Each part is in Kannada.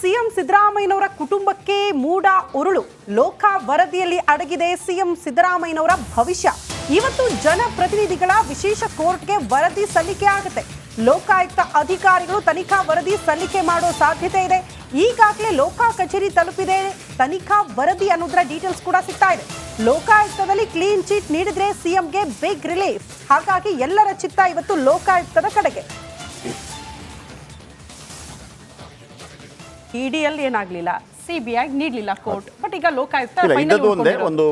ಸಿಎಂ ಸಿದ್ದರಾಮಯ್ಯನವರ ಕುಟುಂಬಕ್ಕೆ ಮೂಡ ಉರುಳು. ಲೋಕ ವರದಿಯಲ್ಲಿ ಅಡಗಿದೆ ಸಿಎಂ ಸಿದ್ದರಾಮಯ್ಯನವರ ಭವಿಷ್ಯ. ಇವತ್ತು ಜನಪ್ರತಿನಿಧಿಗಳ ವಿಶೇಷ ಕೋರ್ಟ್ಗೆ ವರದಿ ಸಲ್ಲಿಕೆ ಆಗುತ್ತೆ. ಲೋಕಾಯುಕ್ತ ಅಧಿಕಾರಿಗಳು ತನಿಖಾ ವರದಿ ಸಲ್ಲಿಕೆ ಮಾಡೋ ಸಾಧ್ಯತೆ ಇದೆ. ಈಗಾಗಲೇ ಲೋಕ ಕಚೇರಿ ತಲುಪಿದೆ. ತನಿಖಾ ವರದಿ ಅನ್ನೋದರ ಡೀಟೇಲ್ಸ್ ಕೂಡ ಸಿಗ್ತಾ ಇದೆ. ಲೋಕಾಯುಕ್ತದಲ್ಲಿ ಕ್ಲೀನ್ ಚೀಟ್ ನೀಡಿದ್ರೆ ಸಿಎಂಗೆ ಬಿಗ್ ರಿಲೀಫ್. ಹಾಗಾಗಿ ಎಲ್ಲರ ಚಿತ್ತ ಇವತ್ತು ಲೋಕಾಯುಕ್ತದ ಕಡೆಗೆ. ಇಡಿಯಲ್ಲಿ ಏನಾಗ್ಲಿಲ್ಲ ಸಿಬಿಐ ನೀಡ್ಲಿಲ್ಲ ಕೋರ್ಟ್. ಬಟ್ ಈಗ ಲೋಕಾಯುಕ್ತ ಒಂದೇ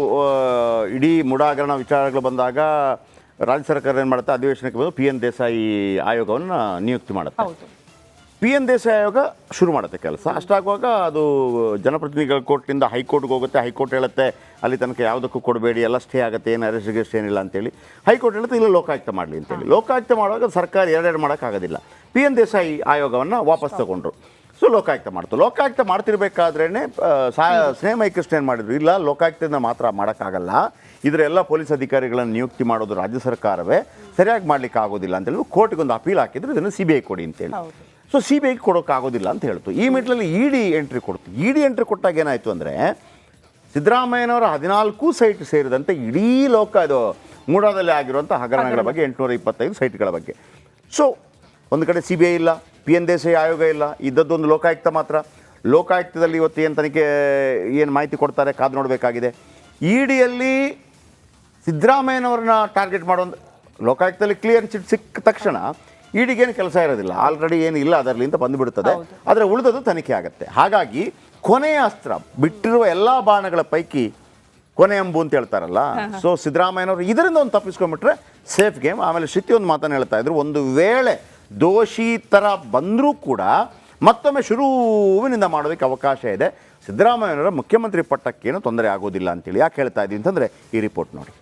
ಇಡೀ ಮುಡಾಗರಣ ವಿಚಾರಗಳು ಬಂದಾಗ ರಾಜ್ಯ ಸರ್ಕಾರ ಏನು ಮಾಡುತ್ತೆ ಅಧಿವೇಶನಕ್ಕೆ ಬಂದು ಪಿ ಎನ್ ದೇಸಾಯಿ ಆಯೋಗವನ್ನು ನಿಯುಕ್ತಿ ಮಾಡುತ್ತೆ. ಪಿ ಎನ್ ದೇಸಾಯಿ ಆಯೋಗ ಶುರು ಮಾಡುತ್ತೆ ಕೆಲಸ. ಅಷ್ಟಾಗುವಾಗ ಅದು ಜನಪ್ರತಿನಿಧಿಗಳ ಕೋರ್ಟ್ನಿಂದ ಹೈಕೋರ್ಟ್ಗೆ ಹೋಗುತ್ತೆ ಹೈಕೋರ್ಟ್ ಹೇಳುತ್ತೆ ಅಲ್ಲಿ ತನಕ ಯಾವುದಕ್ಕೂ ಕೊಡಬೇಡಿ ಎಲ್ಲ ಸ್ಟೇ ಆಗುತ್ತೆ ಏನು ಅರೆಸ್ಟ್ ಗಿರೆಸ್ಟ್ ಏನಿಲ್ಲ ಅಂತೇಳಿ. ಹೈಕೋರ್ಟ್ ಹೇಳುತ್ತೆ ಇಲ್ಲ ಲೋಕಾಯುಕ್ತ ಮಾಡಲಿ ಅಂತೇಳಿ. ಲೋಕಾಯುಕ್ತ ಮಾಡುವಾಗ ಸರ್ಕಾರ ಎರಡೆರಡು ಮಾಡೋಕ್ಕಾಗೋದಿಲ್ಲ. ಪಿ ಎನ್ ದೇಸಾಯಿ ಆಯೋಗವನ್ನು ವಾಪಸ್ ತಗೊಂಡ್ರು. ಸೊ ಲೋಕಾಯುಕ್ತ ಮಾಡ್ತು. ಲೋಕಾಯುಕ್ತ ಮಾಡ್ತಿರ್ಬೇಕಾದ್ರೇ ಸ್ನೇಹ ಮೈಕೃಷ್ಣ ಏನು ಮಾಡಿದ್ರು? ಇಲ್ಲ ಲೋಕಾಯುಕ್ತದಿಂದ ಮಾತ್ರ ಮಾಡೋಕ್ಕಾಗಲ್ಲ. ಇದರ ಎಲ್ಲ ಪೊಲೀಸ್ ಅಧಿಕಾರಿಗಳನ್ನು ನಿಯುಕ್ತಿ ಮಾಡೋದು ರಾಜ್ಯ ಸರ್ಕಾರವೇ. ಸರಿಯಾಗಿ ಮಾಡ್ಲಿಕ್ಕೆ ಆಗೋದಿಲ್ಲ ಅಂತೇಳಿ ಕೋರ್ಟ್ಗೆ ಒಂದು ಅಪೀಲ್ ಹಾಕಿದ್ರು ಇದನ್ನು ಸಿ ಬಿ ಐ ಕೊಡಿ ಅಂತೇಳಿ. ಸೊ ಸಿ ಬಿ ಐಗೆ ಕೊಡೋಕ್ಕಾಗೋದಿಲ್ಲ ಅಂತ ಹೇಳ್ತು. ಈ ಮಿಟ್ಲಲ್ಲಿ ಇ ಡಿ ಎಂಟ್ರಿ ಕೊಡ್ತು. ಇ ಡಿ ಎಂಟ್ರಿ ಕೊಟ್ಟಾಗ ಏನಾಯಿತು ಅಂದರೆ ಸಿದ್ದರಾಮಯ್ಯನವರ ಹದಿನಾಲ್ಕು ಸೈಟ್ ಸೇರಿದಂತೆ ಇಡೀ ಲೋಕ ಇದು ಮೂಡಾದಲ್ಲಿ ಆಗಿರುವಂಥ ಹಗರಣಗಳ ಬಗ್ಗೆ ಎಂಟುನೂರ ಇಪ್ಪತ್ತೈದು ಸೈಟ್ಗಳ ಬಗ್ಗೆ. ಸೊ ಒಂದು ಕಡೆ ಸಿ ಬಿ ಐ ಇಲ್ಲ ಪಿ ಎನ್ ದೇಸಾಯಿ ಆಯೋಗ ಇಲ್ಲ ಇದ್ದದ್ದೊಂದು ಲೋಕಾಯುಕ್ತ ಮಾತ್ರ. ಲೋಕಾಯುಕ್ತದಲ್ಲಿ ಇವತ್ತು ಏನು ತನಿಖೆ ಏನು ಮಾಹಿತಿ ಕೊಡ್ತಾರೆ ಕಾದು ನೋಡಬೇಕಾಗಿದೆ. ಇ ಡಿಯಲ್ಲಿ ಸಿದ್ದರಾಮಯ್ಯನವ್ರನ್ನ ಟಾರ್ಗೆಟ್ ಮಾಡೋ ಲೋಕಾಯುಕ್ತದಲ್ಲಿ ಕ್ಲಿಯರ್ ಚಿಟ್ ಸಿಕ್ಕ ತಕ್ಷಣ ಈಡಿಗೇನು ಕೆಲಸ ಇರೋದಿಲ್ಲ. ಆಲ್ರೆಡಿ ಏನು ಇಲ್ಲ ಅದರಲ್ಲಿಂದ ಬಂದುಬಿಡುತ್ತದೆ ಆದರೆ ಉಳಿದದ್ದು ತನಿಖೆ ಆಗುತ್ತೆ. ಹಾಗಾಗಿ ಕೊನೆಯ ಅಸ್ತ್ರ ಬಿಟ್ಟಿರುವ ಎಲ್ಲ ಬಾಣಗಳ ಪೈಕಿ ಕೊನೆ ಅಂಬು ಅಂತ ಹೇಳ್ತಾರಲ್ಲ ಸೊ ಸಿದ್ದರಾಮಯ್ಯನವರು ಇದರಿಂದ ಒಂದು ತಪ್ಪಿಸ್ಕೊಂಡ್ಬಿಟ್ರೆ ಸೇಫ್ ಗೇಮ್. ಆಮೇಲೆ ಶ್ರುತಿ ಒಂದು ಮಾತನ್ನು ಹೇಳ್ತಾ ಇದ್ರು ಒಂದು ವೇಳೆ ದೋಷಿ ಥರ ಬಂದರೂ ಕೂಡ ಮತ್ತೊಮ್ಮೆ ಶುರುವಿನಿಂದ ಮಾಡೋದಕ್ಕೆ ಅವಕಾಶ ಇದೆ. ಸಿದ್ದರಾಮಯ್ಯನವರ ಮುಖ್ಯಮಂತ್ರಿ ಪಟ್ಟಕ್ಕೇನು ತೊಂದರೆ ಆಗೋದಿಲ್ಲ ಅಂತೇಳಿ ಯಾಕೆ ಹೇಳ್ತಾ ಇದ್ದೀನಿ ಅಂತಂದರೆ ಈ ರಿಪೋರ್ಟ್ ನೋಡಿ.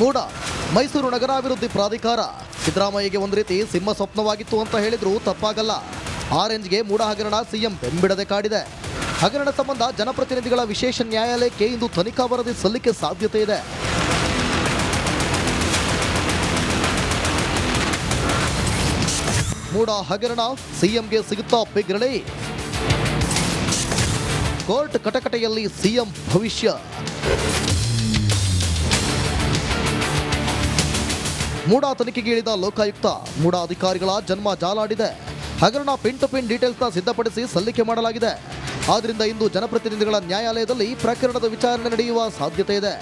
ಮೂಡ, ಮೈಸೂರು ನಗರಾಭಿವೃದ್ಧಿ ಪ್ರಾಧಿಕಾರ. ಸಿದ್ದರಾಮಯ್ಯಗೆ ಒಂದು ರೀತಿ ಸಿಂಹ ಸ್ವಪ್ನವಾಗಿತ್ತು ಅಂತ ಹೇಳಿದ್ರು ತಪ್ಪಾಗಲ್ಲ. ಆರೆಂಜ್ಗೆ ಮೂಡ ಹಗರಣ ಸಿಎಂ ಬೆಂಬಿಡದೆ ಕಾಡಿದೆ. ಹಗರಣ ಸಂಬಂಧ ಜನಪ್ರತಿನಿಧಿಗಳ ವಿಶೇಷ ನ್ಯಾಯಾಲಯಕ್ಕೆ ಇಂದು ತನಿಖಾ ವರದಿ ಸಲ್ಲಿಕೆ ಸಾಧ್ಯತೆ ಇದೆ. ಮೂಡ ಹಗರಣ, ಸಿಎಂಗೆ ಸಿಗುತ್ತಾ ರಿಲೀಫ್ ಕೋರ್ಟ್ ಕಟಕಟೆಯಲ್ಲಿ ಸಿಎಂ ಭವಿಷ್ಯ. ಮೂಡಾ ತನಿಖೆಗೆ ಇಳಿದ ಲೋಕಾಯುಕ್ತ, ಮೂಡಾ ಅಧಿಕಾರಿಗಳ ಜನ್ಮ ಜಾಲಾಡಿದೆ. ಹಗರಣ ಪಿನ್ ಟು ಪಿನ್ ಡೀಟೇಲ್ಸ್ನ ಸಿದ್ಧಪಡಿಸಿ ಸಲ್ಲಿಕೆ ಮಾಡಲಾಗಿದೆ. ಆದ್ರಿಂದ ಇಂದು ಜನಪ್ರತಿನಿಧಿಗಳ ನ್ಯಾಯಾಲಯದಲ್ಲಿ ಪ್ರಕರಣದ ವಿಚಾರಣೆ ನಡೆಯುವ ಸಾಧ್ಯತೆ ಇದೆ.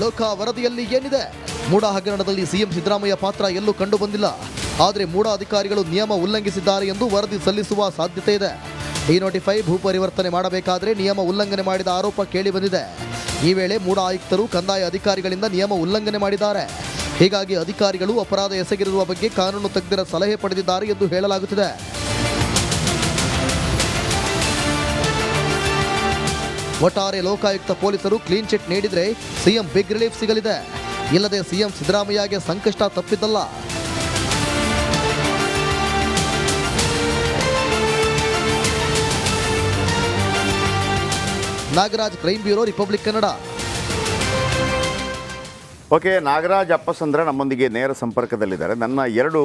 ಲೋಕ ವರದಿಯಲ್ಲಿ ಏನಿದೆ? ಮೂಡಾ ಹಗರಣದಲ್ಲಿ ಸಿಎಂ ಸಿದ್ದರಾಮಯ್ಯ ಪಾತ್ರ ಎಲ್ಲೂ ಕಂಡು ಬಂದಿಲ್ಲ ಆದರೆ ಮೂಡ ಅಧಿಕಾರಿಗಳು ನಿಯಮ ಉಲ್ಲಂಘಿಸಿದ್ದಾರೆ ಎಂದು ವರದಿ ಸಲ್ಲಿಸುವ ಸಾಧ್ಯತೆ ಇದೆ. ಡಿನೋಟಿಫೈ ಭೂ ಪರಿವರ್ತನೆ ಮಾಡಬೇಕಾದರೆ ನಿಯಮ ಉಲ್ಲಂಘನೆ ಮಾಡಿದ ಆರೋಪ ಕೇಳಿಬಂದಿದೆ ಈ ವೇಳೆ ಮೂಡ ಆಯುಕ್ತರು ಕಂದಾಯ ಅಧಿಕಾರಿಗಳಿಂದ ನಿಯಮ ಉಲ್ಲಂಘನೆ ಮಾಡಿದ್ದಾರೆ. ಹೀಗಾಗಿ ಅಧಿಕಾರಿಗಳು ಅಪರಾಧ ಎಸಗಿರುವ ಬಗ್ಗೆ ಕಾನೂನು ತಜ್ಞರ ಸಲಹೆ ಪಡೆದಿದ್ದಾರೆ ಎಂದು ಹೇಳಲಾಗುತ್ತಿದೆ. ಒಟ್ಟಾರೆ ಲೋಕಾಯುಕ್ತ ಪೊಲೀಸರು ಕ್ಲೀನ್ ಚಿಟ್ ನೀಡಿದರೆ ಸಿಎಂ ಬಿಗ್ ರಿಲೀಫ್ ಸಿಗಲಿದೆ. ಇಲ್ಲದೆ ಸಿಎಂ ಸಿದ್ದರಾಮಯ್ಯಗೆ ಸಂಕಷ್ಟ ತಪ್ಪಿದ್ದಲ್ಲ. Nagaraj crime bureau Republic Kannada. Okay Nagaraj Appasandra ನಮ್ಮೊಂದಿಗೆ ನೇರ ಸಂಪರ್ಕದಲ್ಲಿದ್ದಾರೆ. ನನ್ನ ಎರಡು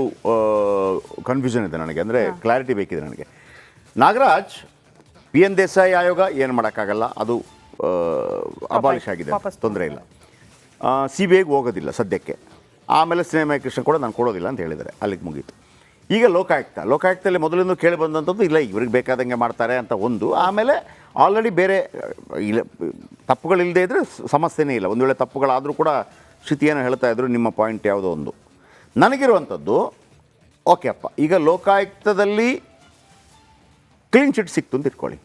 ಕನ್ಫ್ಯೂಷನ್ ಇದೆ ನನಗೆ ಅಂದರೆ ಕ್ಲಾರಿಟಿ ಬೇಕಿದೆ ನನಗೆ. ನಾಗರಾಜ್ ಪಿ ಎನ್ ದೇಸಾಯಿ ಆಯೋಗ ಏನು ಮಾಡೋಕ್ಕಾಗಲ್ಲ ಅದು ಅಬಾಲಿಷ್ ಆಗಿದೆ ತೊಂದರೆ ಇಲ್ಲ. ಸಿ ಬಿ ಐಗೆ ಹೋಗೋದಿಲ್ಲ ಸದ್ಯಕ್ಕೆ. ಆಮೇಲೆ ಸಿನಿಮಾ ಕೃಷ್ಣ ಕೂಡ ನಾನು ಕೊಡೋದಿಲ್ಲ ಅಂತ ಹೇಳಿದ್ದಾರೆ ಅಲ್ಲಿಗೆ ಮುಗೀತು. ಈಗ ಲೋಕಾಯುಕ್ತ ಲೋಕಾಯುಕ್ತದಲ್ಲಿ ಮೊದಲಿಂದ ಕೇಳಿ ಬಂದಂಥದ್ದು ಇಲ್ಲ ಇವ್ರಿಗೆ ಬೇಕಾದಂಗೆ ಮಾಡ್ತಾರೆ ಅಂತ ಒಂದು ಆಮೇಲೆ ಆಲ್ರೆಡಿ ಬೇರೆ ಇಲ್ಲ ತಪ್ಪುಗಳಿಲ್ಲದೆ ಇದ್ದರೆ ಸಮಸ್ಯೆನೇ ಇಲ್ಲ. ಒಂದು ವೇಳೆ ತಪ್ಪುಗಳಾದರೂ ಕೂಡ ಶ್ರುತಿಯನ್ನು ಹೇಳ್ತಾ ಇದ್ರು, ನಿಮ್ಮ ಪಾಯಿಂಟ್ ಯಾವುದೋ ಒಂದು. ನನಗಿರುವಂಥದ್ದು ಓಕೆ ಅಪ್ಪ, ಈಗ ಲೋಕಾಯುಕ್ತದಲ್ಲಿ ಕ್ಲೀನ್ ಚಿಟ್ ಸಿಕ್ತು ಅಂತ ಇಟ್ಕೊಳ್ಳಿ.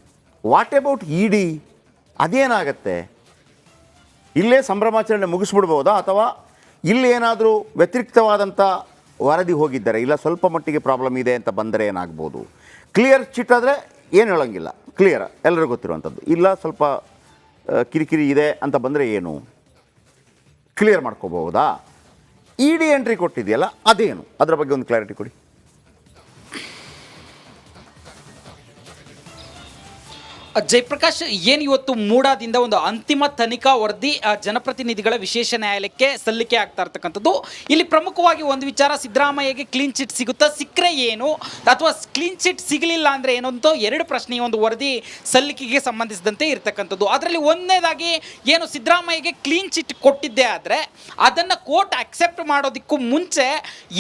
ವಾಟ್ ಅಬೌಟ್ ಇ ಡಿ ಅದೇನಾಗತ್ತೆ? ಇಲ್ಲೇ ಸಂಭ್ರಮಾಚರಣೆ ಮುಗಿಸ್ಬಿಡ್ಬೋದಾ? ಅಥವಾ ಇಲ್ಲಿ ಏನಾದರೂ ವ್ಯತಿರಿಕ್ತವಾದಂಥ ವರದಿ ಹೋಗಿದ್ದಾರೆ, ಇಲ್ಲ ಸ್ವಲ್ಪ ಮಟ್ಟಿಗೆ ಪ್ರಾಬ್ಲಮ್ ಇದೆ ಅಂತ ಬಂದರೆ ಏನಾಗ್ಬೋದು? ಕ್ಲಿಯರ್ ಚಿಟ್ ಆದರೆ ಏನು ಹೇಳೋಂಗಿಲ್ಲ. ಕ್ಲಿಯರ್ ಎಲ್ಲರಿಗೂ ಗೊತ್ತಿರುವಂಥದ್ದು. ಇಲ್ಲ ಸ್ವಲ್ಪ ಕಿರಿಕಿರಿ ಇದೆ ಅಂತ ಬಂದರೆ ಏನು? ಕ್ಲಿಯರ್ ಮಾಡ್ಕೋಬಹುದಾ? ಇ ಡಿ ಎಂಟ್ರಿ ಕೊಟ್ಟಿದೆಯಲ್ಲ ಅದೇನು? ಅದರ ಬಗ್ಗೆ ಒಂದು ಕ್ಲಾರಿಟಿ ಕೊಡಿ. ಜಯಪ್ರಕಾಶ್, ಏನು ಇವತ್ತು ಮೂಡಾದಿಂದ ಒಂದು ಅಂತಿಮ ತನಿಖಾ ವರದಿ ಜನಪ್ರತಿನಿಧಿಗಳ ವಿಶೇಷ ನ್ಯಾಯಾಲಯಕ್ಕೆ ಸಲ್ಲಿಕೆ ಆಗ್ತಾ ಇರ್ತಕ್ಕಂಥದ್ದು. ಇಲ್ಲಿ ಪ್ರಮುಖವಾಗಿ ಒಂದು ವಿಚಾರ, ಸಿದ್ದರಾಮಯ್ಯಗೆ ಕ್ಲೀನ್ ಚಿಟ್ ಸಿಗುತ್ತಾ, ಸಿಕ್ಕರೆ ಏನು? ಅಥವಾ ಕ್ಲೀನ್ ಚಿಟ್ ಸಿಗಲಿಲ್ಲ ಅಂದರೆ ಏನು ಎರಡು ಪ್ರಶ್ನೆ ಒಂದು ವರದಿ ಸಲ್ಲಿಕೆಗೆ ಸಂಬಂಧಿಸಿದಂತೆ ಇರ್ತಕ್ಕಂಥದ್ದು. ಅದರಲ್ಲಿ ಒಂದನೇದಾಗಿ, ಏನು ಸಿದ್ದರಾಮಯ್ಯಗೆ ಕ್ಲೀನ್ ಚಿಟ್ ಕೊಟ್ಟಿದ್ದೆ ಆದರೆ, ಅದನ್ನು ಕೋರ್ಟ್ ಅಕ್ಸೆಪ್ಟ್ ಮಾಡೋದಕ್ಕೂ ಮುಂಚೆ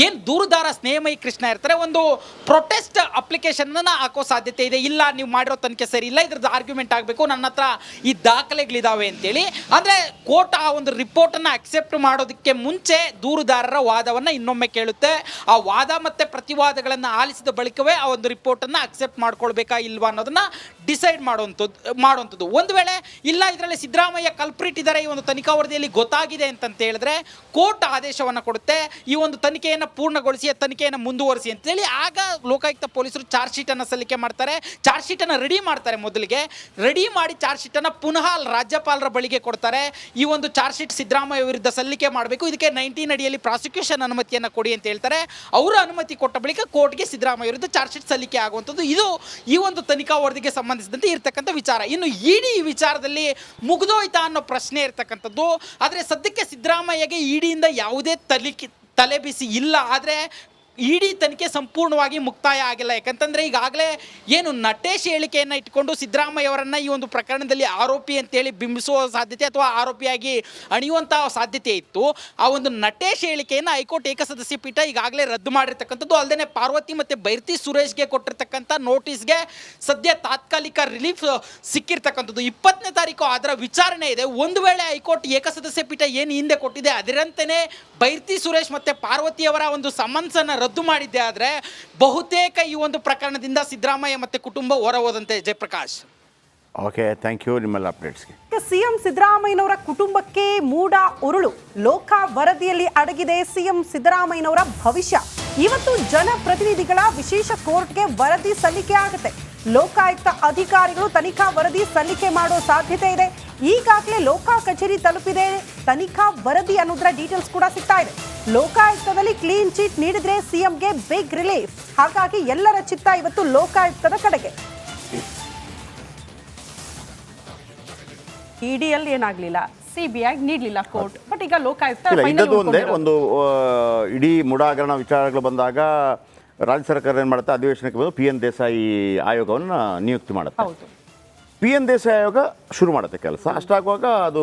ಏನು ದೂರುದಾರ ಸ್ನೇಹಮಯಿ ಕೃಷ್ಣ ಇರ್ತಾರೆ, ಒಂದು ಪ್ರೊಟೆಸ್ಟ್ ಅಪ್ಲಿಕೇಶನ್ನ ಹಾಕೋ ಸಾಧ್ಯತೆ ಇದೆ. ಇಲ್ಲ, ನೀವು ಮಾಡಿರೋ ತನಿಖೆ ಸರಿ ಇಲ್ಲ, ಇದ್ರದ್ದು ಆರ್ಗ್ಯುಮೆಂಟ್ ಆಗಬೇಕು. ನನ್ನ ಹತ್ರ ಈ ದಾಖಲೆಗಳಿದ್ದಾವೆ ಅಂತೇಳಿ. ಅಂದರೆ ಕೋರ್ಟ್ ಆ ಒಂದು ರಿಪೋರ್ಟನ್ನು ಅಕ್ಸೆಪ್ಟ್ ಮಾಡೋದಕ್ಕೆ ಮುಂಚೆ ದೂರುದಾರರ ವಾದವನ್ನು ಇನ್ನೊಮ್ಮೆ ಕೇಳುತ್ತೆ. ಆ ವಾದ ಮತ್ತು ಪ್ರತಿವಾದಗಳನ್ನು ಆಲಿಸಿದ ಬಳಿಕವೇ ಆ ಒಂದು ರಿಪೋರ್ಟನ್ನು ಅಕ್ಸೆಪ್ಟ್ ಮಾಡ್ಕೊಳ್ಬೇಕಾ ಇಲ್ವಾ ಅನ್ನೋದನ್ನು ಡಿಸೈಡ್ ಮಾಡುವಂಥದ್ದು ಮಾಡುವಂಥದ್ದು ಒಂದು ವೇಳೆ ಇಲ್ಲ, ಇದರಲ್ಲಿ ಸಿದ್ದರಾಮಯ್ಯ ಕಲ್ಪ್ರಿಟ್ ಇದ್ದಾರೆ ಈ ಒಂದು ತನಿಖಾ ವರದಿಯಲ್ಲಿ ಗೊತ್ತಾಗಿದೆ ಅಂತಂತ ಹೇಳಿದ್ರೆ ಕೋರ್ಟ್ ಆದೇಶವನ್ನು ಕೊಡುತ್ತೆ. ಈ ಒಂದು ತನಿಖೆಯನ್ನು ಪೂರ್ಣಗೊಳಿಸಿ, ಆ ತನಿಖೆಯನ್ನು ಮುಂದುವರಿಸಿ ಅಂತೇಳಿ ಆಗ ಲೋಕಾಯುಕ್ತ ಪೊಲೀಸರು ಚಾರ್ಜ್ ಶೀಟನ್ನು ಸಲ್ಲಿಕೆ ಮಾಡ್ತಾರೆ. ಚಾರ್ಜ್ ಶೀಟನ್ನು ರೆಡಿ ಮಾಡ್ತಾರೆ ಮೊದಲಿಗೆ. ರೆಡಿ ಮಾಡಿ ಚಾರ್ಜ್ ಶೀಟನ್ನು ಪುನಃ ರಾಜ್ಯಪಾಲರ ಬಳಿಗೆ ಕೊಡ್ತಾರೆ. ಈ ಒಂದು ಚಾರ್ಜ್ ಶೀಟ್ ಸಿದ್ದರಾಮಯ್ಯ ವಿರುದ್ಧ ಸಲ್ಲಿಕೆ ಮಾಡಬೇಕು. ಇದಕ್ಕೆ ನೈನ್ಟೀನ್ ಅಡಿಯಲ್ಲಿ ಪ್ರಾಸಿಕ್ಯೂಷನ್ ಅನುಮತಿಯನ್ನು ಕೊಡಿ ಅಂತ ಹೇಳ್ತಾರೆ. ಅವರು ಅನುಮತಿ ಕೊಟ್ಟ ಬಳಿಕ ಕೋರ್ಟ್ಗೆ ಸಿದ್ದರಾಮಯ್ಯ ವಿರುದ್ಧ ಚಾರ್ಜ್ ಶೀಟ್ ಸಲ್ಲಿಕೆ ಆಗುವಂಥದ್ದು ಇದು ಈ ಒಂದು ತನಿಖಾ ವರದಿಗೆ ಸಂಬಂಧಿಸಿದಂತೆ ಇರತಕ್ಕಂಥ ವಿಚಾರ. ಇನ್ನು ಇಡಿ ಈ ವಿಚಾರದಲ್ಲಿ ಮುಗಿದೋಯ್ತಾ ಅನ್ನೋ ಪ್ರಶ್ನೆ ಇರತಕ್ಕಂಥದ್ದು. ಆದರೆ ಸದ್ಯಕ್ಕೆ ಸಿದ್ದರಾಮಯ್ಯಗೆ ಇಡಿಯಿಂದ ಯಾವುದೇ ತಲಿಕೆ ತಲೆಬಿಸಿ ಇಲ್ಲ. ಆದರೆ ಇಡೀ ತನಿಖೆ ಸಂಪೂರ್ಣವಾಗಿ ಮುಕ್ತಾಯ ಆಗಿಲ್ಲ. ಯಾಕಂತಂದರೆ ಈಗಾಗಲೇ ಏನು ನಟೇಶ್ ಹೇಳಿಕೆಯನ್ನು ಇಟ್ಕೊಂಡು ಸಿದ್ದರಾಮಯ್ಯ ಅವರನ್ನು ಈ ಒಂದು ಪ್ರಕರಣದಲ್ಲಿ ಆರೋಪಿ ಅಂತೇಳಿ ಬಿಂಬಿಸುವ ಸಾಧ್ಯತೆ ಅಥವಾ ಆರೋಪಿಯಾಗಿ ಅಣಿಯುವಂತಹ ಸಾಧ್ಯತೆ ಇತ್ತು. ಆ ಒಂದು ನಟೇಶ್ ಹೇಳಿಕೆಯನ್ನು ಹೈಕೋರ್ಟ್ ಏಕಸದಸ್ಯ ಪೀಠ ಈಗಾಗಲೇ ರದ್ದು ಮಾಡಿರ್ತಕ್ಕಂಥದ್ದು. ಅಲ್ಲದೆ ಪಾರ್ವತಿ ಮತ್ತು ಬೈರ್ತಿ ಸುರೇಶ್ಗೆ ಕೊಟ್ಟಿರ್ತಕ್ಕಂಥ ನೋಟಿಸ್ಗೆ ಸದ್ಯ ತಾತ್ಕಾಲಿಕ ರಿಲೀಫ್ ಸಿಕ್ಕಿರ್ತಕ್ಕಂಥದ್ದು. ಇಪ್ಪತ್ತನೇ ತಾರೀಕು ಅದರ ವಿಚಾರಣೆ ಇದೆ. ಒಂದು ವೇಳೆ ಹೈಕೋರ್ಟ್ ಏಕಸದಸ್ಯ ಪೀಠ ಏನು ಹಿಂದೆ ಕೊಟ್ಟಿದೆ ಅದರಂತೆಯೇ ಬೈರ್ತಿ ಸುರೇಶ್ ಮತ್ತು ಪಾರ್ವತಿಯವರ ಒಂದು ಸಮನ್ಸನ್ನು ಮಾಡಿದ್ದೆ ಆದರೆ ಬಹುತೇಕ ಈ ಒಂದು ಪ್ರಕರಣದಿಂದ ಸಿದ್ದರಾಮಯ್ಯ ಮತ್ತು ಕುಟುಂಬ ಹೊರ ಹೋದಂತೆ ಜಯಪ್ರಕಾಶ್. ಓಕೆ ಥ್ಯಾಂಕ್ ಯು ನಿಮ್ಮೆಲ್ಲ ಅಪ್ಡೇಟ್ಸ್ಗೆ ಸಿಎಂ ಸಿದ್ದರಾಮಯ್ಯನವರ ಕುಟುಂಬಕ್ಕೆ ಮೂಡ ಉರುಳು. ಲೋಕ ವರದಿಯಲ್ಲಿ ಅಡಗಿದೆ ಸಿಎಂ ಸಿದ್ದರಾಮಯ್ಯನವರ ಭವಿಷ್ಯ. ಇವತ್ತು ಜನಪ್ರತಿನಿಧಿಗಳ ವಿಶೇಷ ಕೋರ್ಟ್ಗೆ ವರದಿ ಸಲ್ಲಿಕೆ ಆಗುತ್ತೆ. ಲೋಕಾಯುಕ್ತ ಅಧಿಕಾರಿಗಳು ತನಿಖಾ ವರದಿ ಸಲ್ಲಿಕೆ ಮಾಡೋ ಸಾಧ್ಯತೆ ಇದೆ. ಈಗಾಗಲೇ ಲೋಕ ಕಚೇರಿ ತಲುಪಿದೆ. ತನಿಖಾ ವರದಿ ಅನ್ನೋದ್ರ ಡೀಟೇಲ್ಸ್ ಕೂಡ ಸಿಗ್ತಾ ಇದೆ. ಲೋಕಾಯುಕ್ತದಲ್ಲಿ ಕ್ಲೀನ್ ಚೀಟ್ ನೀಡಿದ್ರೆ ಸಿಎಂಗೆ ಬಿಗ್ ರಿಲೀಫ್ ಹಾಗಾಗಿ ಎಲ್ಲರ ಚಿತ್ತ ಇವತ್ತು ಲೋಕಾಯುಕ್ತದ ಕಡೆಗೆ. ಇಡಿಯಲ್ಲಿ ಏನಾಗ್ಲಿಲ್ಲ? ಸಿಬಿಐ ನೀಡಲಿಲ್ಲ ಕೋರ್ಟ್. ಬಟ್ ಈಗ ಲೋಕಾಯುಕ್ತ ಒಂದೇ ಇಡೀ ಮುಡಾಗರಣ ವಿಚಾರಗಳು ಬಂದಾಗ ರಾಜ್ಯ ಸರ್ಕಾರ ಏನು ಮಾಡುತ್ತೆ? ಅಧಿವೇಶನಕ್ಕೆ ಬಂದು ಪಿ ಎನ್ ದೇಸಾಯಿ ಆಯೋಗವನ್ನು ನಿಯುಕ್ತಿ ಮಾಡುತ್ತೆ. ಹೌದು. ಪಿ ಎನ್ ದೇಸಾಯಿ ಆಯೋಗ ಶುರು ಮಾಡುತ್ತೆ ಕೆಲಸ. ಅಷ್ಟಾಗುವಾಗ ಅದು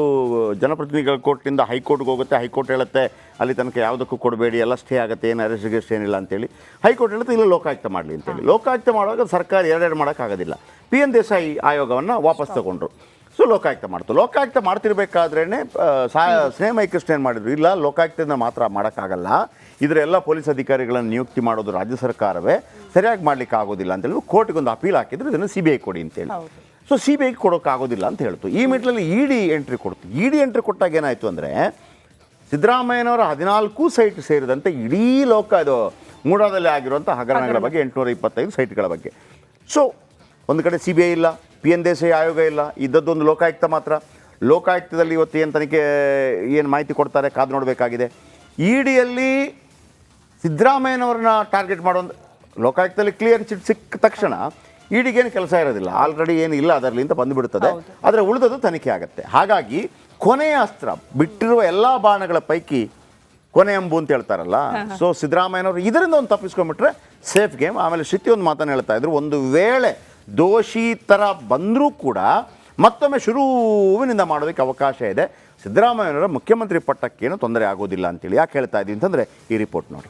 ಜನಪ್ರತಿನಿಧಿಗಳ ಕೋರ್ಟ್ನಿಂದ ಹೈಕೋರ್ಟ್ಗೆ ಹೋಗುತ್ತೆ ಹೈಕೋರ್ಟ್ ಹೇಳುತ್ತೆ ಅಲ್ಲಿ ತನಕ ಯಾವುದಕ್ಕೂ ಕೊಡಬೇಡಿ ಎಲ್ಲ ಸ್ಟೇ ಆಗುತ್ತೆ ಏನು ಅರೆಸ್ಟ್ ಗಿರೆಸ್ಟ್ ಏನಿಲ್ಲ ಅಂತೇಳಿ. ಹೈಕೋರ್ಟ್ ಹೇಳುತ್ತೆ ಇಲ್ಲ ಲೋಕಾಯುಕ್ತ ಮಾಡಲಿ ಅಂತೇಳಿ. ಲೋಕಾಯುಕ್ತ ಮಾಡುವಾಗ ಸರ್ಕಾರ ಎರಡೆರಡು ಮಾಡೋಕ್ಕಾಗೋದಿಲ್ಲ. ಪಿ ಎನ್ ದೇಸಾಯಿ ಆಯೋಗವನ್ನು ವಾಪಸ್ ತಗೊಂಡ್ರು. ಸೊ ಲೋಕಾಯುಕ್ತ ಮಾಡ್ತು. ಲೋಕಾಯುಕ್ತ ಮಾಡ್ತಿರ್ಬೇಕಾದ್ರೇ ಸಾ ಸ್ನೇಹ ಕೃಷ್ಣ ಏನು ಮಾಡಿದ್ರು? ಇಲ್ಲ ಲೋಕಾಯುಕ್ತದಿಂದ ಮಾತ್ರ ಮಾಡೋಕ್ಕಾಗಲ್ಲ. ಇದರ ಎಲ್ಲ ಪೊಲೀಸ್ ಅಧಿಕಾರಿಗಳನ್ನು ನಿಯುಕ್ತಿ ಮಾಡೋದು ರಾಜ್ಯ ಸರ್ಕಾರವೇ. ಸರಿಯಾಗಿ ಮಾಡ್ಲಿಕ್ಕೆ ಆಗೋದಿಲ್ಲ ಅಂತೇಳಿ ಕೋರ್ಟ್ಗೆ ಒಂದು ಅಪೀಲ್ ಹಾಕಿದ್ರು ಇದನ್ನು ಸಿ ಬಿ ಐ ಕೊಡಿ ಅಂತೇಳಿ. ಸೊ ಸಿ ಬಿ ಐಗೆ ಕೊಡೋಕ್ಕಾಗೋದಿಲ್ಲ ಅಂತ ಹೇಳ್ತು. ಈ ಮಿಟ್ಲಲ್ಲಿ ಇ ಡಿ ಎಂಟ್ರಿ ಕೊಡ್ತು ಇ ಡಿ ಎಂಟ್ರಿ ಕೊಟ್ಟಾಗ ಏನಾಯಿತು ಅಂದರೆ, ಸಿದ್ದರಾಮಯ್ಯನವರ ಹದಿನಾಲ್ಕು ಸೈಟ್ ಸೇರಿದಂತೆ ಇಡೀ ಲೋಕ ಇದು ಮೂಡಾದಲ್ಲಿ ಆಗಿರುವಂಥ ಹಗರಣಗಳ ಬಗ್ಗೆ ಎಂಟುನೂರ ಇಪ್ಪತ್ತೈದು ಸೈಟ್ಗಳ ಬಗ್ಗೆ. ಸೊ ಒಂದು ಕಡೆ ಸಿ ಬಿ ಐ ಇಲ್ಲ ಪಿ ಎನ್ ದೇಸಾಯಿ ಆಯೋಗ ಇಲ್ಲ ಇದ್ದದ್ದೊಂದು ಲೋಕಾಯುಕ್ತ ಮಾತ್ರ. ಲೋಕಾಯುಕ್ತದಲ್ಲಿ ಇವತ್ತು ಏನು ತನಿಖೆ, ಏನು ಮಾಹಿತಿ ಕೊಡ್ತಾರೆ ಕಾದು ನೋಡಬೇಕಾಗಿದೆ. ಇ ಡಿಯಲ್ಲಿ ಸಿದ್ದರಾಮಯ್ಯನವ್ರನ್ನ ಟಾರ್ಗೆಟ್ ಮಾಡೋ ಲೋಕಾಯುಕ್ತದಲ್ಲಿ ಕ್ಲಿಯರ್ ಚಿಟ್ ಸಿಕ್ಕ ತಕ್ಷಣ ಇಡಿಗೇನು ಕೆಲಸ ಇರೋದಿಲ್ಲ. ಆಲ್ರೆಡಿ ಏನು ಇಲ್ಲ ಅದರಲ್ಲಿ ಅಂತ ಬಂದುಬಿಡುತ್ತದೆ ಆದರೆ ಉಳಿದದ್ದು ತನಿಖೆ ಆಗುತ್ತೆ. ಹಾಗಾಗಿ ಕೊನೆಯ ಅಸ್ತ್ರ ಬಿಟ್ಟಿರುವ ಎಲ್ಲ ಬಾಣಗಳ ಪೈಕಿ ಕೊನೆ ಅಂಬು ಅಂತ ಹೇಳ್ತಾರಲ್ಲ ಸೊ ಸಿದ್ದರಾಮಯ್ಯನವರು ಇದರಿಂದ ಒಂದು ತಪ್ಪಿಸ್ಕೊಂಡ್ಬಿಟ್ರೆ ಸೇಫ್ ಗೇಮ್. ಆಮೇಲೆ ಶ್ರುತಿ ಒಂದು ಮಾತನ್ನು ಹೇಳ್ತಾ ಇದ್ರು ಒಂದು ವೇಳೆ ದೋಷಿ ಥರ ಬಂದರೂ ಕೂಡ ಮತ್ತೊಮ್ಮೆ ಶುರುವಿನಿಂದ ಮಾಡೋದಕ್ಕೆ ಅವಕಾಶ ಇದೆ. ಸಿದ್ದರಾಮಯ್ಯನವರ ಮುಖ್ಯಮಂತ್ರಿ ಪಟ್ಟಕ್ಕೇನು ತೊಂದರೆ ಆಗೋದಿಲ್ಲ ಅಂತೇಳಿ ಯಾಕೆ ಹೇಳ್ತಾ ಇದ್ದೀನಿ ಅಂತಂದರೆ ಈ ರಿಪೋರ್ಟ್ ನೋಡಿ.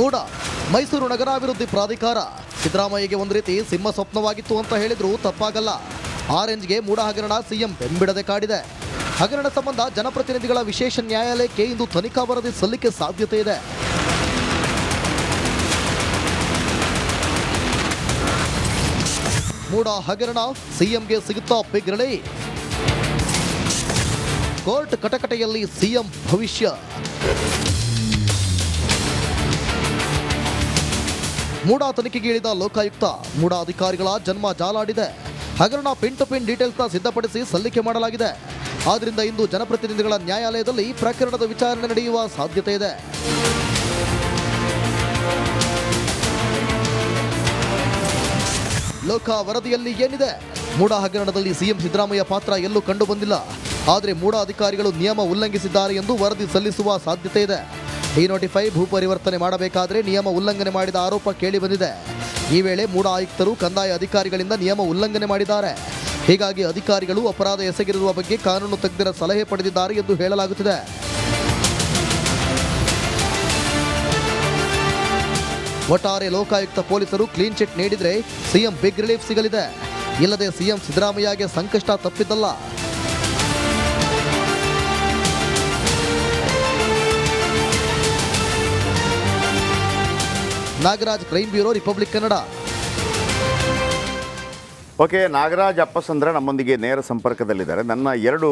ಮೂಡ. ಮೈಸೂರು ನಗರಾಭಿವೃದ್ಧಿ ಪ್ರಾಧಿಕಾರ. ಸಿದ್ದರಾಮಯ್ಯಗೆ ಒಂದು ರೀತಿ ಸಿಂಹ ಸ್ವಪ್ನವಾಗಿತ್ತು ಅಂತ ಹೇಳಿದ್ರು, ತಪ್ಪಾಗಲ್ಲ. ಆರೆಂಜ್ಗೆ ಮೂಡ ಹಗರಣ ಸಿಎಂ ಬೆಂಬಿಡದೆ ಕಾಡಿದೆ. ಹಗರಣ ಸಂಬಂಧ ಜನಪ್ರತಿನಿಧಿಗಳ ವಿಶೇಷ ನ್ಯಾಯಾಲಯಕ್ಕೆ ಇಂದು ತನಿಖಾ ವರದಿ ಸಲ್ಲಿಕೆ ಸಾಧ್ಯತೆ ಇದೆ. ಮೂಡ ಹಗರಣ ಸಿಎಂಗೆ ಸಿಗುತ್ತಾ ಬಿಗ್ರಳಿ. ಕೋರ್ಟ್ ಕಟಕಟೆಯಲ್ಲಿ ಸಿಎಂ ಭವಿಷ್ಯ. ಮೂಡಾ ತನಿಖೆಗೆ ಲೋಕಾಯುಕ್ತ. ಮೂಡಾ ಅಧಿಕಾರಿಗಳ ಜನ್ಮ ಜಾಲಾಡಿದೆ. ಹಗರಣ ಪಿನ್ ಟು ಪಿನ್ ಡೀಟೇಲ್ಸ್ನ ಸಿದ್ಧಪಡಿಸಿ ಸಲ್ಲಿಕೆ ಮಾಡಲಾಗಿದೆ. ಆದ್ರಿಂದ ಇಂದು ಜನಪ್ರತಿನಿಧಿಗಳ ನ್ಯಾಯಾಲಯದಲ್ಲಿ ಪ್ರಕರಣದ ವಿಚಾರಣೆ ನಡೆಯುವ ಸಾಧ್ಯತೆ ಇದೆ. ಲೋಕ ವರದಿಯಲ್ಲಿ ಏನಿದೆ? ಮೂಡಾ ಹಗರಣದಲ್ಲಿ ಸಿಎಂ ಸಿದ್ದರಾಮಯ್ಯ ಪಾತ್ರ ಎಲ್ಲೂ ಕಂಡುಬಂದಿಲ್ಲ. ಆದರೆ ಮೂಡಾ ಅಧಿಕಾರಿಗಳು ನಿಯಮ ಉಲ್ಲಂಘಿಸಿದ್ದಾರೆ ಎಂದು ವರದಿ ಸಲ್ಲಿಸುವ ಸಾಧ್ಯತೆ ಇದೆ. ಡಿನೋಟಿಫೈ ಭೂ ಪರಿವರ್ತನೆ ಮಾಡಬೇಕಾದರೆ ನಿಯಮ ಉಲ್ಲಂಘನೆ ಮಾಡಿದ ಆರೋಪ ಕೇಳಿಬಂದಿದೆ ಈ ವೇಳೆ ಮೂಡ ಆಯುಕ್ತರು, ಕಂದಾಯ ಅಧಿಕಾರಿಗಳಿಂದ ನಿಯಮ ಉಲ್ಲಂಘನೆ ಮಾಡಿದ್ದಾರೆ. ಹೀಗಾಗಿ ಅಧಿಕಾರಿಗಳು ಅಪರಾಧ ಎಸಗಿರುವ ಬಗ್ಗೆ ಕಾನೂನು ತಜ್ಞರ ಸಲಹೆ ಪಡೆದಿದ್ದಾರೆ ಎಂದು ಹೇಳಲಾಗುತ್ತಿದೆ. ಒಟ್ಟಾರೆ ಲೋಕಾಯುಕ್ತ ಪೊಲೀಸರು ಕ್ಲೀನ್ ಚಿಟ್ ನೀಡಿದರೆ ಸಿಎಂ ಬಿಗ್ ರಿಲೀಫ್ ಸಿಗಲಿದೆ. ಇಲ್ಲದೆ ಸಿಎಂ ಸಿದ್ದರಾಮಯ್ಯಗೆ ಸಂಕಷ್ಟ ತಪ್ಪಿದ್ದಲ್ಲ. Nagaraj crime bureau Republic Kannada. Okay Nagaraj Appasandra ನಮ್ಮೊಂದಿಗೆ ನೇರ ಸಂಪರ್ಕದಲ್ಲಿದ್ದಾರೆ. ನನ್ನ ಎರಡು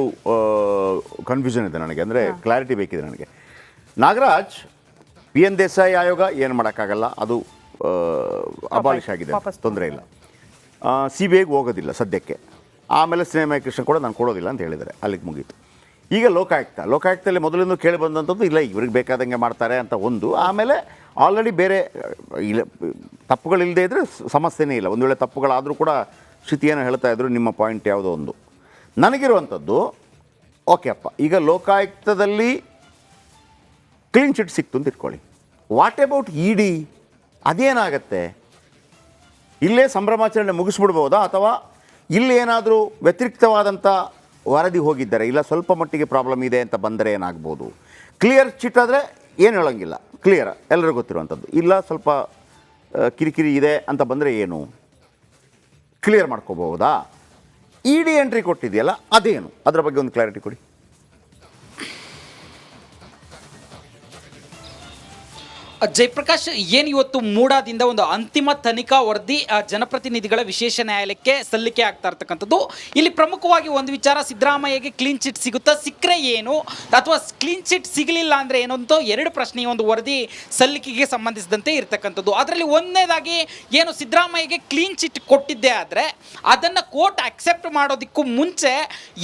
ಕನ್ಫ್ಯೂಷನ್ ಇದೆ ನನಗೆ. ಅಂದರೆ ಕ್ಲಾರಿಟಿ ಬೇಕಿದೆ ನನಗೆ. ನಾಗರಾಜ್ ಪಿ ಎನ್ ದೇಸಾಯಿ ಆಯೋಗ ಏನು ಮಾಡೋಕ್ಕಾಗಲ್ಲ? ಅದು ಅಬಾಲಿಷ್ ಆಗಿದೆ ತೊಂದರೆ ಇಲ್ಲ. ಸಿ ಬಿ ಐಗೆ ಹೋಗೋದಿಲ್ಲ ಸದ್ಯಕ್ಕೆ. ಆಮೇಲೆ ಸಿನಿಮಾ ಕೃಷ್ಣ ಕೂಡ ನಾನು ಕೊಡೋದಿಲ್ಲ ಅಂತ ಹೇಳಿದ್ದಾರೆ. ಅಲ್ಲಿಗೆ ಮುಗೀತು. ಈಗ ಲೋಕಾಯುಕ್ತ ಲೋಕಾಯುಕ್ತದಲ್ಲಿ ಮೊದಲಿಂದ ಕೇಳಿ ಬಂದಂಥದ್ದು, ಇಲ್ಲ, ಇವ್ರಿಗೆ ಬೇಕಾದಂಗೆ ಮಾಡ್ತಾರೆ ಅಂತ ಒಂದು, ಆಮೇಲೆ ಆಲ್ರೆಡಿ ಬೇರೆ, ಇಲ್ಲ, ತಪ್ಪುಗಳಿಲ್ಲದೆ ಇದ್ದರೆ ಸಮಸ್ಯೆನೇ ಇಲ್ಲ. ಒಂದು ವೇಳೆ ತಪ್ಪುಗಳಾದರೂ ಕೂಡ ಶ್ರುತಿಯನ್ನು ಹೇಳ್ತಾ ಇದ್ರು, ನಿಮ್ಮ ಪಾಯಿಂಟ್ ಯಾವುದೋ ಒಂದು. ನನಗಿರುವಂಥದ್ದು ಓಕೆ ಅಪ್ಪ, ಈಗ ಲೋಕಾಯುಕ್ತದಲ್ಲಿ ಕ್ಲೀನ್ ಚಿಟ್ ಸಿಕ್ತು ಅಂತ ಇಟ್ಕೊಳ್ಳಿ. ವಾಟ್ ಅಬೌಟ್ ಇ ಡಿ ಅದೇನಾಗತ್ತೆ? ಇಲ್ಲೇ ಸಂಭ್ರಮಾಚರಣೆ ಮುಗಿಸ್ಬಿಡ್ಬೋದಾ ಅಥವಾ ಇಲ್ಲಿ ಏನಾದರೂ ವ್ಯತಿರಿಕ್ತವಾದಂಥ ವರದಿ ಹೋಗಿದ್ದಾರೆ. ಇಲ್ಲ, ಸ್ವಲ್ಪ ಮಟ್ಟಿಗೆ ಪ್ರಾಬ್ಲಮ್ ಇದೆ ಅಂತ ಬಂದರೆ ಏನಾಗ್ಬೋದು? ಕ್ಲಿಯರ್ ಚಿಟ್ ಆದರೆ ಏನು ಹೇಳೋಂಗಿಲ್ಲ. ಕ್ಲಿಯರ್ ಎಲ್ಲರಿಗೂ ಗೊತ್ತಿರುವಂಥದ್ದು. ಇಲ್ಲ, ಸ್ವಲ್ಪ ಕಿರಿಕಿರಿ ಇದೆ ಅಂತ ಬಂದರೆ ಏನು? ಕ್ಲಿಯರ್ ಮಾಡ್ಕೋಬಹುದಾ ಇ ಡಿ ಎಂಟ್ರಿ ಕೊಟ್ಟಿದೆಯಲ್ಲ, ಅದೇನು? ಅದರ ಬಗ್ಗೆ ಒಂದು ಕ್ಲಾರಿಟಿ ಕೊಡಿ. ಜಯಪ್ರಕಾಶ್, ಏನು ಇವತ್ತು ಮೂಡಾದಿಂದ ಒಂದು ಅಂತಿಮ ತನಿಖಾ ವರದಿ ಜನಪ್ರತಿನಿಧಿಗಳ ವಿಶೇಷ ನ್ಯಾಯಾಲಯಕ್ಕೆ ಸಲ್ಲಿಕೆ ಆಗ್ತಾ ಇರ್ತಕ್ಕಂಥದ್ದು. ಇಲ್ಲಿ ಪ್ರಮುಖವಾಗಿ ಒಂದು ವಿಚಾರ, ಸಿದ್ದರಾಮಯ್ಯಗೆ ಕ್ಲೀನ್ ಚಿಟ್ ಸಿಗುತ್ತಾ? ಸಿಕ್ಕರೆ ಏನು? ಅಥವಾ ಕ್ಲೀನ್ ಚಿಟ್ ಸಿಗಲಿಲ್ಲ ಅಂದರೆ ಏನು ಅಂತ ಎರಡು ಪ್ರಶ್ನೆ ಒಂದು ವರದಿ ಸಲ್ಲಿಕೆಗೆ ಸಂಬಂಧಿಸಿದಂತೆ ಇರ್ತಕ್ಕಂಥದ್ದು. ಅದರಲ್ಲಿ ಒಂದನೇದಾಗಿ, ಏನು ಸಿದ್ದರಾಮಯ್ಯಗೆ ಕ್ಲೀನ್ ಚಿಟ್ ಕೊಟ್ಟಿದ್ದೆ ಆದರೆ, ಅದನ್ನು ಕೋರ್ಟ್ ಅಕ್ಸೆಪ್ಟ್ ಮಾಡೋದಕ್ಕೂ ಮುಂಚೆ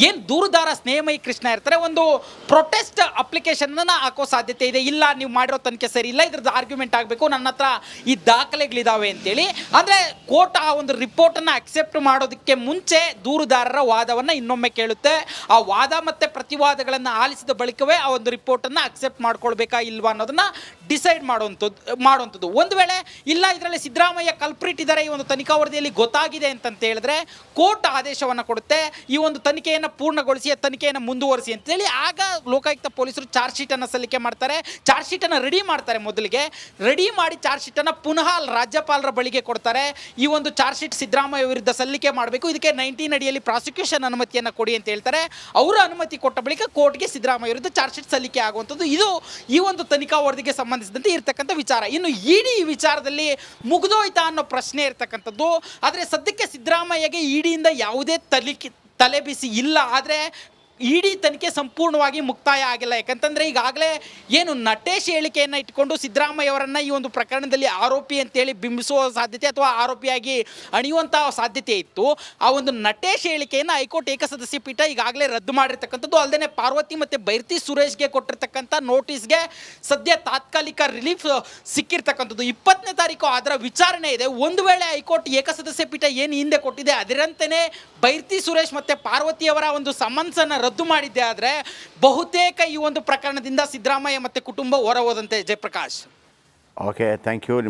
ಏನು ದೂರುದಾರ ಸ್ನೇಹಮಯಿ ಕೃಷ್ಣ ಇರ್ತಾರೆ, ಒಂದು ಪ್ರೊಟೆಸ್ಟ್ ಅಪ್ಲಿಕೇಶನ್ ಹಾಕೋ ಸಾಧ್ಯತೆ ಇದೆ. ಇಲ್ಲ, ನೀವು ಮಾಡಿರೋ ತನಿಖೆ ಸರಿ ಇಲ್ಲ ಆರ್ಗ್ಯುಮೆಂಟ್ ಆಗಬೇಕು. ನನ್ನ ಹತ್ರ ಈ ದಾಖಲೆಗಳಿದ್ದಾವೆ ಅಂತೇಳಿ. ಅಂದರೆ ಕೋರ್ಟ್ ಆ ಒಂದು ರಿಪೋರ್ಟನ್ನು ಅಕ್ಸೆಪ್ಟ್ ಮಾಡೋದಕ್ಕೆ ಮುಂಚೆ ದೂರುದಾರರ ವಾದವನ್ನು ಇನ್ನೊಮ್ಮೆ ಕೇಳುತ್ತೆ. ಆ ವಾದ ಮತ್ತು ಪ್ರತಿವಾದಗಳನ್ನು ಆಲಿಸಿದ ಬಳಿಕವೇ ಆ ಒಂದು ರಿಪೋರ್ಟನ್ನು ಅಕ್ಸೆಪ್ಟ್ ಮಾಡ್ಕೊಳ್ಬೇಕಾ ಇಲ್ವಾ ಅನ್ನೋದನ್ನು ಡಿಸೈಡ್ ಮಾಡುವಂಥದ್ದು ಮಾಡುವಂಥದ್ದು. ಒಂದು ವೇಳೆ ಇಲ್ಲ, ಇದರಲ್ಲಿ ಸಿದ್ದರಾಮಯ್ಯ ಕಲ್ಪ್ರಿಟ್ ಇದ್ದಾರೆ ಈ ಒಂದು ತನಿಖಾ ವರದಿಯಲ್ಲಿ ಗೊತ್ತಾಗಿದೆ ಅಂತಂತ ಹೇಳಿದ್ರೆ ಕೋರ್ಟ್ ಆದೇಶವನ್ನು ಕೊಡುತ್ತೆ. ಈ ಒಂದು ತನಿಖೆಯನ್ನು ಪೂರ್ಣಗೊಳಿಸಿ ತನಿಖೆಯನ್ನು ಮುಂದುವರಿಸಿ ಅಂತೇಳಿ ಆಗ ಲೋಕಾಯುಕ್ತ ಪೊಲೀಸರು ಚಾರ್ಜ್ ಶೀಟನ್ನು ಸಲ್ಲಿಕೆ ಮಾಡ್ತಾರೆ. ಚಾರ್ಜ್ ಶೀಟನ್ನು ರೆಡಿ ಮಾಡ್ತಾರೆ ಮೊದಲಿಗೆ. ರೆಡಿ ಮಾಡಿ ಚಾರ್ಜ್ ಶೀಟನ್ನು ಪುನಃ ರಾಜ್ಯಪಾಲರ ಬಳಿಗೆ ಕೊಡ್ತಾರೆ. ಈ ಒಂದು ಚಾರ್ಜ್ ಶೀಟ್ ಸಿದ್ದರಾಮಯ್ಯ ವಿರುದ್ಧ ಸಲ್ಲಿಕೆ ಮಾಡಬೇಕು. ಇದಕ್ಕೆ ನೈನ್ಟೀನ್ ಅಡಿಯಲ್ಲಿ ಪ್ರಾಸಿಕ್ಯೂಷನ್ ಅನುಮತಿಯನ್ನು ಕೊಡಿ ಅಂತ ಹೇಳ್ತಾರೆ. ಅವರು ಅನುಮತಿ ಕೊಟ್ಟ ಬಳಿಕ ಕೋರ್ಟ್ಗೆ ಸಿದ್ದರಾಮಯ್ಯ ವಿರುದ್ಧ ಚಾರ್ಜ್ ಶೀಟ್ ಸಲ್ಲಿಕೆ ಆಗುವಂಥದ್ದು ಇದು ಈ ಒಂದು ತನಿಖಾ ವರದಿಗೆ ಸಂಬಂಧಿಸಿದಂತೆ ಇರತಕ್ಕಂಥ ವಿಚಾರ. ಇನ್ನು ಇಡಿ ಈ ವಿಚಾರದಲ್ಲಿ ಮುಗಿದೋಯ್ತಾ ಅನ್ನೋ ಪ್ರಶ್ನೆ ಇರತಕ್ಕಂಥದ್ದು. ಆದರೆ ಸದ್ಯಕ್ಕೆ ಸಿದ್ದರಾಮಯ್ಯಗೆ ಇಡಿಯಿಂದ ಯಾವುದೇ ತಲಿಕೆ ತಲೆಬಿಸಿ ಇಲ್ಲ. ಆದರೆ ಇಡೀ ತನಿಖೆ ಸಂಪೂರ್ಣವಾಗಿ ಮುಕ್ತಾಯ ಆಗಿಲ್ಲ. ಯಾಕಂತಂದ್ರೆ ಈಗಾಗಲೇ ಏನು ನಟೇಶ್ ಹೇಳಿಕೆಯನ್ನು ಇಟ್ಕೊಂಡು ಸಿದ್ದರಾಮಯ್ಯ ಅವರನ್ನ ಈ ಒಂದು ಪ್ರಕರಣದಲ್ಲಿ ಆರೋಪಿ ಅಂತೇಳಿ ಬಿಂಬಿಸುವ ಸಾಧ್ಯತೆ ಅಥವಾ ಆರೋಪಿಯಾಗಿ ಅಣಿಯುವಂಥ ಸಾಧ್ಯತೆ ಇತ್ತು. ಆ ಒಂದು ನಟೇಶ್ ಹೇಳಿಕೆಯನ್ನು ಹೈಕೋರ್ಟ್ ಏಕಸದಸ್ಯ ಪೀಠ ಈಗಾಗಲೇ ರದ್ದು ಮಾಡಿರ್ತಕ್ಕಂಥದ್ದು. ಅಲ್ಲದೆ ಪಾರ್ವತಿ ಮತ್ತು ಬೈರ್ತಿ ಸುರೇಶ್ಗೆ ಕೊಟ್ಟಿರ್ತಕ್ಕಂಥ ನೋಟಿಸ್ಗೆ ಸದ್ಯ ತಾತ್ಕಾಲಿಕ ರಿಲೀಫ್ ಸಿಕ್ಕಿರ್ತಕ್ಕಂಥದ್ದು. ಇಪ್ಪತ್ತನೇ ತಾರೀಕು ಅದರ ವಿಚಾರಣೆ ಇದೆ. ಒಂದು ವೇಳೆ ಹೈಕೋರ್ಟ್ ಏಕಸದಸ್ಯ ಪೀಠ ಏನು ಹಿಂದೆ ಕೊಟ್ಟಿದೆ ಅದರಂತೆಯೇ ಬೈರ್ತಿ ಸುರೇಶ್ ಮತ್ತು ಪಾರ್ವತಿಯವರ ಒಂದು ಸಮನ್ಸನ್ನು ರದ್ದು ಮಾಡಿದ್ದೆ ಆದರೆ ಬಹುತೇಕ ಈ ಒಂದು ಪ್ರಕರಣದಿಂದ ಸಿದ್ದರಾಮಯ್ಯ ಮತ್ತು ಕುಟುಂಬ ಹೊರ ಹೋದಂತೆ ಜಯಪ್ರಕಾಶ್. Okay thank you